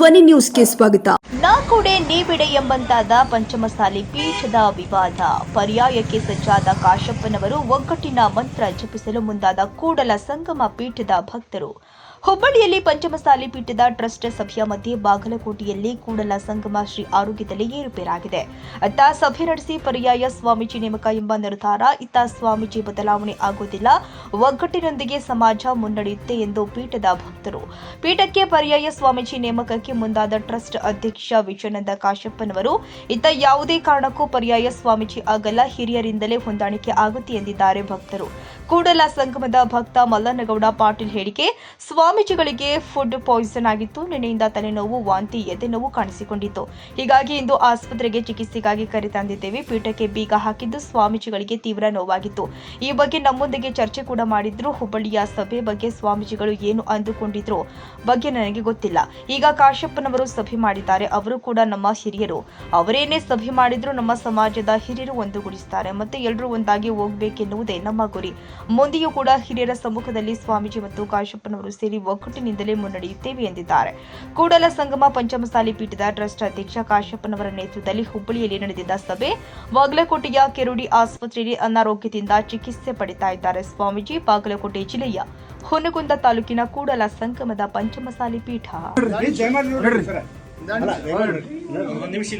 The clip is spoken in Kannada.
ಧ್ವನಿ ನ್ಯೂಸ್ಗೆ ಸ್ವಾಗತ. ನಾ ಕೊಡೆ ನೀಬಿಡೆ ಎಂಬಂತಾದ ಪಂಚಮಸಾಲಿ ಪೀಠದ ವಿವಾದ. ಪರ್ಯಾಯಕ್ಕೆ ಸಜ್ಜಾದ ಕಾಶಪ್ಪನವರು ಒಗ್ಗಟ್ಟಿನ ಮಂತ್ರ ಜಪಿಸಲು ಮುಂದಾದ ಕೂಡಲ ಸಂಗಮ ಪೀಠದ ಭಕ್ತರು. ಹುಬ್ಬಳ್ಳಿಯಲ್ಲಿ ಪಂಚಮಸಾಲಿ ಪೀಠದ ಟ್ರಸ್ಟ್ ಸಭೆಯ ಮಧ್ಯೆ ಬಾಗಲಕೋಟೆಯಲ್ಲಿ ಕೂಡಲ ಸಂಗಮ ಶ್ರೀ ಆರೋಗ್ಯದಲ್ಲಿ ಏರುಪೇರಾಗಿದೆ. ಅತ್ತ ಸಭೆ ನಡೆಸಿ ಪರ್ಯಾಯ ಸ್ವಾಮೀಜಿ ನೇಮಕ ಎಂಬ ನಿರ್ಧಾರ, ಇತ್ತ ಸ್ವಾಮೀಜಿ ಬದಲಾವಣೆ ಆಗುವುದಿಲ್ಲ ಒಗ್ಗಟ್ಟಿನೊಂದಿಗೆ ಸಮಾಜ ಮುನ್ನಡೆಯುತ್ತೆ ಎಂದು ಪೀಠದ ಭಕ್ತರು. ಪೀಠಕ್ಕೆ ಪರ್ಯಾಯ ಸ್ವಾಮೀಜಿ ನೇಮಕಕ್ಕೆ ಮುಂದಾದ ಟ್ರಸ್ಟ್ ಅಧ್ಯಕ್ಷ ವಿಜಯಾನಂದ ಕಾಶಪ್ಪನವರು, ಇತ್ತ ಯಾವುದೇ ಕಾರಣಕ್ಕೂ ಪರ್ಯಾಯ ಸ್ವಾಮೀಜಿ ಆಗಲ್ಲ, ಹಿರಿಯರಿಂದಲೇ ಹೊಂದಾಣಿಕೆ ಆಗುತ್ತೆ ಎಂದಿದ್ದಾರೆ ಭಕ್ತರು. ಕೂಡಲ ಸಂಗಮದ ಭಕ್ತ ಮಲ್ಲನಗೌಡ ಪಾಟೀಲ್ ಹೇಳಿಕೆ, ಸ್ವಾಮೀಜಿಗಳಿಗೆ ಫುಡ್ ಪಾಯ್ಸನ್ ಆಗಿತ್ತು ನಿನ್ನೆಯಿಂದ ತಲೆನೋವು, ವಾಂತಿ, ಎದೆನೋವು ಕಾಣಿಸಿಕೊಂಡಿತ್ತು. ಹೀಗಾಗಿ ಇಂದು ಆಸ್ಪತ್ರೆಗೆ ಚಿಕಿತ್ಸೆಗಾಗಿ ಕರೆತಂದಿದ್ದೇವೆ ಪೀಠಕ್ಕೆ ಬೀಗ ಹಾಕಿದ್ದು ಸ್ವಾಮೀಜಿಗಳಿಗೆ ತೀವ್ರ ನೋವಾಗಿತ್ತು. ಈ ಬಗ್ಗೆ ನಮ್ಮೊಂದಿಗೆ ಚರ್ಚೆ ಕೂಡ ಮಾಡಿದ್ರು. ಹುಬ್ಬಳ್ಳಿಯ ಸಭೆ ಬಗ್ಗೆ ಸ್ವಾಮೀಜಿಗಳು ಏನು ಅಂದುಕೊಂಡಿದ್ರು ಬಗ್ಗೆ ನನಗೆ ಗೊತ್ತಿಲ್ಲ. ಈಗ ಕಾಶಪ್ಪನವರು ಸಭೆ ಮಾಡಿದ್ದಾರೆ. ಅವರು ಕೂಡ ನಮ್ಮ ಹಿರಿಯರು. ಅವರೇನೇ ಸಭೆ ಮಾಡಿದ್ರು ನಮ್ಮ ಸಮಾಜದ ಹಿರಿಯರು ಒಂದುಗೂಡಿಸುತ್ತಾರೆ ಮತ್ತೆ ಎಲ್ಲರೂ ಒಂದಾಗಿ ಹೋಗ್ಬೇಕೆನ್ನುವುದೇ ನಮ್ಮ ಗುರಿ. ಮುಂದೆಯೂ ಕೂಡ ಹಿರಿಯರ ಸಮ್ಮುಖದಲ್ಲಿ ಸ್ವಾಮೀಜಿ ಮತ್ತು ಕಾಶಪ್ಪನವರು ಸೇರಿ ಒಗ್ಗಟ್ಟಿನಿಂದಲೇ ಮುನ್ನಡೆಯುತ್ತೇವೆ ಎಂದಿದ್ದಾರೆ. ಕೂಡಲ ಸಂಗಮ ಪಂಚಮಸಾಲಿ ಪೀಠದ ಟ್ರಸ್ಟ್ ಅಧ್ಯಕ್ಷ ಕಾಶಪ್ಪನವರ ನೇತೃತ್ವದಲ್ಲಿ ಹುಬ್ಬಳ್ಳಿಯಲ್ಲಿ ನಡೆದಿದ್ದ ಸಭೆ ಬಾಗಲಕೋಟೆಯ ಕೆರುಡಿ ಆಸ್ಪತ್ರೆಯಲ್ಲಿ ಅನಾರೋಗ್ಯದಿಂದ ಚಿಕಿತ್ಸೆ ಪಡಿತಾ ಇದ್ದಾರೆ. ಸ್ವಾಮೀಜಿ ಬಾಗಲಕೋಟೆ ಜಿಲ್ಲೆಯ ಹುನಗುಂದ ತಾಲೂಕಿನ ಕೂಡಲ ಸಂಗಮದ ಪಂಚಮಸಾಲಿ ಪೀಠ. ನಿಮಿಷ